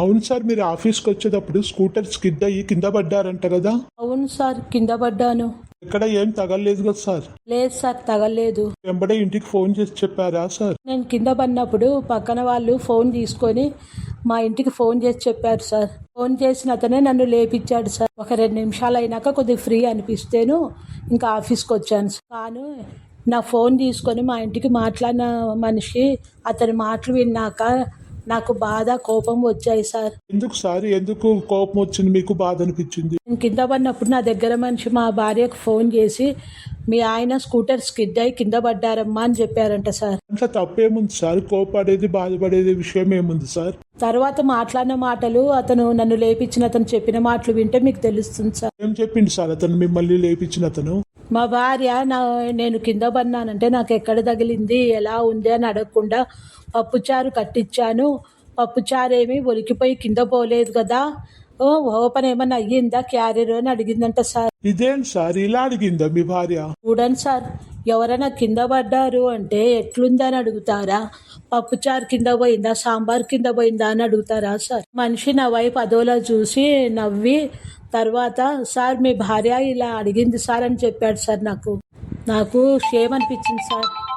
అవును సార్ మీరు ఆఫీస్కి వచ్చేటప్పుడు స్కూటర్ స్కిడ్ అయ్యి కింద పడ్డారంట కదా? అవును సార్ కింద పడ్డాను. ఎక్కడ ఏం తగలలేదు కదా సార్? లేదు సార్ తగలేదు వెంబడే ఇంటికి ఫోన్ చేసి చెప్పారా సార్? నేను కింద పడినప్పుడు పక్కన వాళ్ళు ఫోన్ తీసుకొని మా ఇంటికి ఫోన్ చేసి చెప్పారు సార్. ఫోన్ చేసిన అతనే నన్ను లేపించాడు సార్. ఒక రెండు నిమిషాలు అయినాక కొద్దిగా ఫ్రీ అనిపిస్తేను ఇంకా ఆఫీస్కి వచ్చాను సార్. కానీ నా ఫోన్ తీసుకొని మా ఇంటికి మాట్లాడిన మనిషి అతని మాటలు విన్నాక నాకు బాధ కోపం వచ్చాయి సార్. ఎందుకు సార్? ఎందుకు కోపం వచ్చింది? మీకు బాధ అనిపించింది? నేను కింద పడినప్పుడు నా దగ్గర మనిషి మా భార్యకు ఫోన్ చేసి మీ ఆయన స్కూటర్ స్కిడ్ అయి కింద పడ్డారమ్మా అని చెప్పారంట సార్. అంత తప్పేముంది సార్? కోపడేది బాధపడేది విషయం ఏముంది సార్? తర్వాత మాట్లాడిన మాటలు అతను నన్ను లేపించిన అతను చెప్పిన మాటలు వింటే మీకు తెలుస్తుంది సార్. ఏం చెప్పింది సార్ అతను? మిమ్మల్ని లేపించిన అతను? మా భార్య నా నేను కింద పడినానంటే నాకు ఎక్కడ తగిలింది ఎలా ఉంది అని అడగకుండా పప్పుచారు కట్టించాను. పప్పుచారు ఏమి ఒలికిపోయి కింద పోలేదు కదా. ఓ ఓపెన్ ఏమన్నా అయ్యిందా క్యారియర్ అని అడిగిందంట సార్. ఇదేం సార్? ఇలా అడిగిందా మీ భార్య? చూడండి సార్ ఎవరైనా కింద పడ్డారు అంటే ఎట్లుందని అడుగుతారా? పప్పుచారు కింద పోయిందా? సాంబార్ కింద పోయిందా అని అడుగుతారా సార్? మనిషి నా వైపు అదోలా చూసి నవ్వి తర్వాత సార్ మీ భార్య ఇలా అడిగింది సార్ అని చెప్పాడు సార్ నాకు. నాకు షేమ్ అనిపించింది సార్.